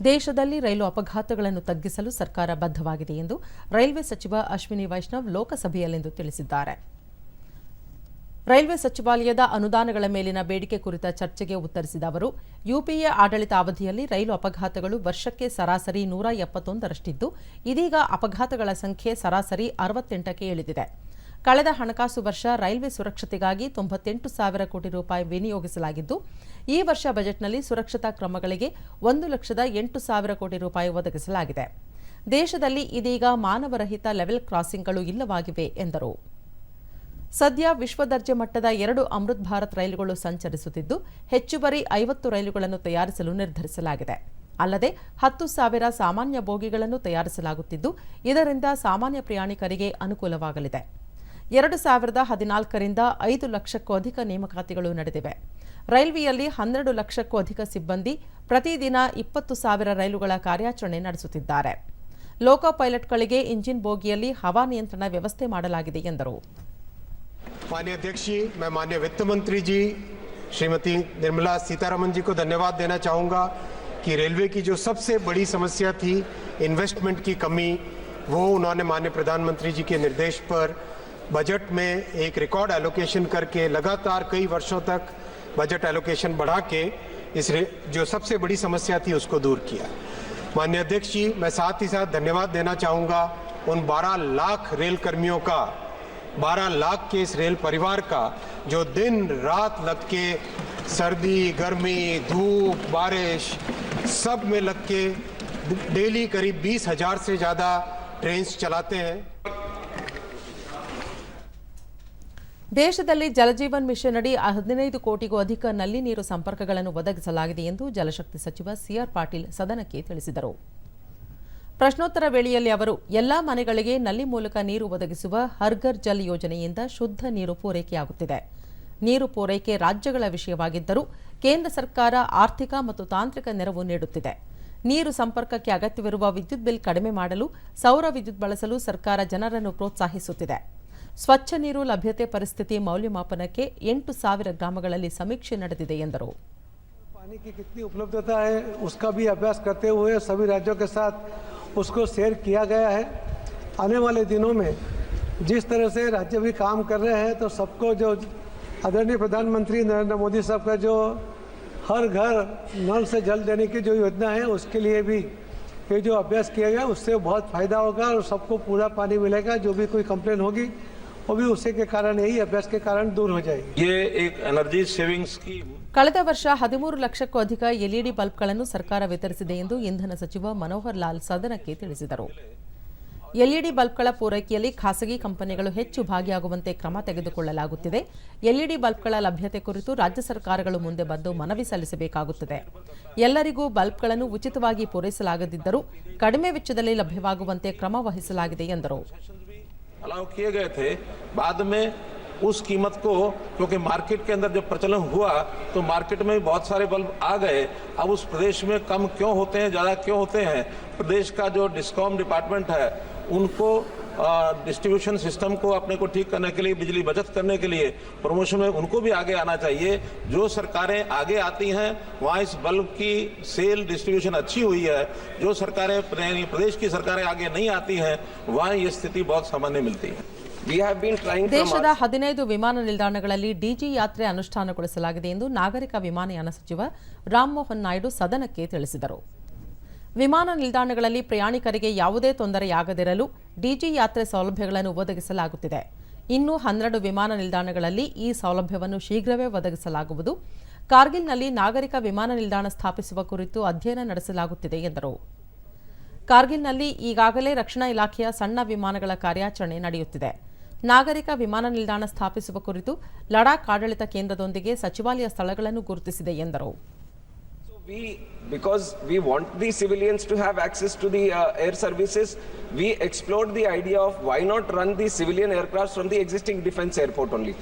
ದೇಶದಲ್ಲಿ ರೈಲು ಅಪಘಾತಗಳನ್ನು ತಗ್ಗಿಸಲು ಸರ್ಕಾರ ಬದ್ಧವಾಗಿದೆ ಎಂದು ರೈಲ್ವೆ ಸಚಿವ ಅಶ್ವಿನಿ ವೈಷ್ಣವ್ ಲೋಕಸಭೆಯಲ್ಲಿಂದು ತಿಳಿಸಿದ್ದಾರೆ. ರೈಲ್ವೆ ಸಚಿವಾಲಯದ ಅನುದಾನಗಳ ಮೇಲಿನ ಬೇಡಿಕೆ ಕುರಿತ ಚರ್ಚೆಗೆ ಉತ್ತರಿಸಿದ ಅವರು, ಯುಪಿಎ ಆಡಳಿತ ಅವಧಿಯಲ್ಲಿ ರೈಲು ಅಪಘಾತಗಳು ವರ್ಷಕ್ಕೆ ಸರಾಸರಿ ನೂರ ಎಪ್ಪತ್ತೊಂದರಷ್ಟಿದ್ದು, ಇದೀಗ ಅಪಘಾತಗಳ ಸಂಖ್ಯೆ ಸರಾಸರಿ ಅರವತ್ತೆಂಟಕ್ಕೆ ಇಳಿದಿದೆ. ಕಳೆದ ಹಣಕಾಸು ವರ್ಷ ರೈಲ್ವೆ ಸುರಕ್ಷತೆಗಾಗಿ ತೊಂಬತ್ತೆಂಟು ಸಾವಿರ ಕೋಟಿ ರೂಪಾಯಿ ವಿನಿಯೋಗಿಸಲಾಗಿದ್ದು, ಈ ವರ್ಷ ಬಜೆಟ್ನಲ್ಲಿ ಸುರಕ್ಷತಾ ಕ್ರಮಗಳಿಗೆ ಒಂದು ಲಕ್ಷದ ಎಂಟು ಸಾವಿರ ಕೋಟಿ ರೂಪಾಯಿ ಒದಗಿಸಲಾಗಿದೆ. ದೇಶದಲ್ಲಿ ಇದೀಗ ಮಾನವರಹಿತ ಲೆವೆಲ್ ಕ್ರಾಸಿಂಗ್ಗಳು ಇಲ್ಲವಾಗಿವೆ ಎಂದರು. ಸದ್ಯ ವಿಶ್ವದರ್ಜೆ ಮಟ್ಟದ ಎರಡು ಅಮೃತ್ ಭಾರತ್ ರೈಲುಗಳು ಸಂಚರಿಸುತ್ತಿದ್ದು, ಹೆಚ್ಚುವರಿ ಐವತ್ತು ರೈಲುಗಳನ್ನು ತಯಾರಿಸಲು ನಿರ್ಧರಿಸಲಾಗಿದೆ. ಅಲ್ಲದೆ, ಹತ್ತು ಸಾವಿರ ಸಾಮಾನ್ಯ ಬೋಗಿಗಳನ್ನು ತಯಾರಿಸಲಾಗುತ್ತಿದ್ದು, ಇದರಿಂದ ಸಾಮಾನ್ಯ ಪ್ರಯಾಣಿಕರಿಗೆ ಅನುಕೂಲವಾಗಲಿದೆ. ಎರಡು ಸಾವಿರದ ಹದಿನಾಲ್ಕರಿಂದ ಐದು ಲಕ್ಷಕ್ಕೂ ಅಧಿಕ ನೇಮಕಾತಿಗಳು ನಡೆದಿವೆ ರೈಲ್ವೆಯಲ್ಲಿ ಹನ್ನೆರಡು ಲಕ್ಷಕ್ಕೂ ಅಧಿಕ ಸಿಬ್ಬಂದಿ ಪ್ರತಿದಿನ ಇಪ್ಪತ್ತು ಸಾವಿರ ರೈಲುಗಳ ಕಾರ್ಯಾಚರಣೆ ನಡೆಸುತ್ತಿದ್ದಾರೆ ಲೋಕೋ ಪೈಲಟ್ಗಳಿಗೆ ಇಂಜಿನ್ ಬೋಗಿಯಲ್ಲಿ ಹವಾ ನಿಯಂತ್ರಣ ವ್ಯವಸ್ಥೆ ಮಾಡಲಾಗಿದೆ ಎಂದರು माननीय अध्यक्ष जी मैं माननीय वित्त मंत्री जी श्रीमती निर्मला सीतारमन जी को धन्यवाद देना चाहूंगा कि रेलवे की जो सबसे बड़ी समस्या थी इन्वेस्टमेंट की कमी वो उन्होंने माननीय प्रधानमंत्री जी के निर्देश पर बजट में एक रिकॉर्ड एलोकेशन करके लगातार कई वर्षों तक बजट एलोकेशन बढ़ा के इस जो सबसे बड़ी समस्या थी उसको दूर किया। माननीय अध्यक्ष जी, मैं साथ ही साथ धन्यवाद देना चाहूँगा उन 12 लाख रेल कर्मियों का 12 लाख के इस रेल परिवार का, जो दिन रात लग के सर्दी, गर्मी, धूप, बारिश, सब में लग के डेली करीब बीस हज़ार से ज़्यादा ट्रेन चलाते हैं। ದೇಶದಲ್ಲಿ ಜಲಜೀವನ್ ಮಿಷನ್ ಅಡಿ ಹದಿನೈದು ಕೋಟಿಗೂ ಅಧಿಕ ನಲ್ಲಿ ನೀರು ಸಂಪರ್ಕಗಳನ್ನು ಒದಗಿಸಲಾಗಿದೆ ಎಂದು ಜಲಶಕ್ತಿ ಸಚಿವ ಸಿಆರ್ ಪಾಟೀಲ್ ಸದನಕ್ಕೆ ತಿಳಿಸಿದರು. ಪ್ರಶ್ನೋತ್ತರ ವೇಳೆಯಲ್ಲಿ ಅವರು, ಎಲ್ಲಾ ಮನೆಗಳಿಗೆ ನಲ್ಲಿ ಮೂಲಕ ನೀರು ಒದಗಿಸುವ ಹರ್ಗರ್ ಜಲ್ ಯೋಜನೆಯಿಂದ ಶುದ್ಧ ನೀರು ಪೂರೈಕೆಯಾಗುತ್ತಿದೆ. ನೀರು ಪೂರೈಕೆ ರಾಜ್ಯಗಳ ವಿಷಯವಾಗಿದ್ದರೂ ಕೇಂದ್ರ ಸರ್ಕಾರ ಆರ್ಥಿಕ ಮತ್ತು ತಾಂತ್ರಿಕ ನೆರವು ನೀಡುತ್ತಿದೆ. ನೀರು ಸಂಪರ್ಕಕ್ಕೆ ಅಗತ್ಯವಿರುವ ವಿದ್ಯುತ್ ಬಿಲ್ ಕಡಿಮೆ ಮಾಡಲು ಸೌರ ವಿದ್ಯುತ್ ಬಳಸಲು ಸರ್ಕಾರ ಜನರನ್ನು ಪ್ರೋತ್ಸಾಹಿಸುತ್ತಿದೆ. ಸ್ವಚ್ಛ ನೀರು ಲಭ್ಯತೆ ಪರಿಸ್ಥಿತಿ ಮೌಲ್ಯಮಾಪನಕ್ಕೆ ಎಂಟು ಸಾವಿರ ಗ್ರಾಮಗಳಲ್ಲಿ ಸಮೀಕ್ಷೆ ನಡೆದಿದೆ ಎಂದರು पानी की कितनी उपलब्धता है उसका भी अभ्यास करते हुए सभी राज्यों के साथ उसको शेयर किया गया है आने वाले दिनों में जिस तरह से राज्य भी काम कर रहे हैं तो सबको जो आदरणीय प्रधानमंत्री नरेंद्र मोदी साहब का जो हर घर नल से जल देने की जो योजना है उसके लिए भी ये जो अभ्यास किया गया उससे बहुत फायदा होगा और सबको पूरा पानी मिलेगा जो भी कोई कंप्लेन होगी वो भी उसी के कारण यही अभ्यास के कारण दूर हो जाएगी ये एक एनर्जी सेविंग स्कीम ಕಳೆದ ವರ್ಷ ಹದಿಮೂರು ಲಕ್ಷಕ್ಕೂ ಅಧಿಕ ಎಲ್ಇಡಿ ಬಲ್ಬ್ಗಳನ್ನು ಸರ್ಕಾರ ವಿತರಿಸಿದೆ ಎಂದು ಇಂಧನ ಸಚಿವ ಮನೋಹರ್ ಲಾಲ್ ಸದನಕ್ಕೆ ತಿಳಿಸಿದರು ಎಲ್ಇಡಿ ಬಲ್ಬ್ಗಳ ಪೂರೈಕೆಯಲ್ಲಿ ಖಾಸಗಿ ಕಂಪನಿಗಳು ಹೆಚ್ಚು ಭಾಗಿಯಾಗುವಂತೆ ಕ್ರಮ ತೆಗೆದುಕೊಳ್ಳಲಾಗುತ್ತಿದೆ ಎಲ್ಇಡಿ ಬಲ್ಬ್ಗಳ ಲಭ್ಯತೆ ಕುರಿತು ರಾಜ್ಯ ಸರ್ಕಾರಗಳು ಮುಂದೆ ಬಂದು ಮನವಿ ಸಲ್ಲಿಸಬೇಕಾಗುತ್ತದೆ ಎಲ್ಲರಿಗೂ ಬಲ್ಬ್ಗಳನ್ನು ಉಚಿತವಾಗಿ ಪೂರೈಸಲಾಗದಿದ್ದರೂ ಕಡಿಮೆ ವೆಚ್ಚದಲ್ಲಿ ಲಭ್ಯವಾಗುವಂತೆ ಕ್ರಮ ವಹಿಸಲಾಗಿದೆ ಎಂದರು अलाउ किए गए थे, बाद में उस कीमत को, क्योंकि मार्केट के अंदर जब प्रचलन हुआ तो मार्केट में बहुत सारे बल्ब आ गए। अब उस प्रदेश में कम क्यों होते हैं, ज़्यादा क्यों होते हैं? प्रदेश का जो डिस्कॉम डिपार्टमेंट है, उनको डिस्ट्रीब्यूशन सिस्टम को अपने को ठीक करने के लिए बिजली बचत करने के लिए प्रमोशन में उनको भी आगे आना चाहिए जो सरकारें आगे आती हैं वहाँ इस बल्ब की सेल डिस्ट्रीब्यूशन अच्छी हुई है जो सरकारें यानी प्रदेश की सरकारें आगे नहीं आती हैं वहाँ ये स्थिति बहुत सामान्य मिलती है We have been trying from ದೇಶದ our ಹದಿನೈದು ವಿಮಾನ ನಿಲ್ದಾಣಗಳಲ್ಲಿ ಡಿಜಿ ಯಾತ್ರೆ ಅನುಷ್ಠಾನಗೊಳಿಸಲಾಗಿದೆ ಎಂದು ನಾಗರಿಕ ವಿಮಾನಯಾನ ಸಚಿವ ರಾಮಮೋಹನ್ ನಾಯ್ಡು ಸದನಕ್ಕೆ ತಿಳಿಸಿದರು ವಿಮಾನ ನಿಲ್ದಾಣಗಳಲ್ಲಿ ಪ್ರಯಾಣಿಕರಿಗೆ ಯಾವುದೇ ತೊಂದರೆಯಾಗದಿರಲು ಡಿಜಿ ಯಾತ್ರೆ ಸೌಲಭ್ಯಗಳನ್ನು ಒದಗಿಸಲಾಗುತ್ತಿದೆ. ಇನ್ನು ಹನ್ನೆರಡು ವಿಮಾನ ನಿಲ್ದಾಣಗಳಲ್ಲಿ ಈ ಸೌಲಭ್ಯವನ್ನು ಶೀಘ್ರವೇ ಒದಗಿಸಲಾಗುವುದು. ಕಾರ್ಗಿಲ್ನಲ್ಲಿ ನಾಗರಿಕ ವಿಮಾನ ನಿಲ್ದಾಣ ಸ್ಥಾಪಿಸುವ ಕುರಿತು ಅಧ್ಯಯನ ನಡೆಸಲಾಗುತ್ತಿದೆ ಎಂದರು. ಕಾರ್ಗಿಲ್ನಲ್ಲಿ ಈಗಾಗಲೇ ರಕ್ಷಣಾ ಇಲಾಖೆಯ ಸಣ್ಣ ವಿಮಾನಗಳ ಕಾರ್ಯಾಚರಣೆ ನಡೆಯುತ್ತಿದೆ. ನಾಗರಿಕ ವಿಮಾನ ನಿಲ್ದಾಣ ಸ್ಥಾಪಿಸುವ ಕುರಿತು ಲಡಾಖ್ ಆಡಳಿತ ಕೇಂದ್ರದೊಂದಿಗೆ ಸಚಿವಾಲಯ ಸ್ಥಳಗಳನ್ನು ಗುರುತಿಸಿದೆ ಎಂದರು. We, because we want the civilians to have access to the uh, air services, we explored the idea of why not run the civilian aircraft from the existing defense airport only.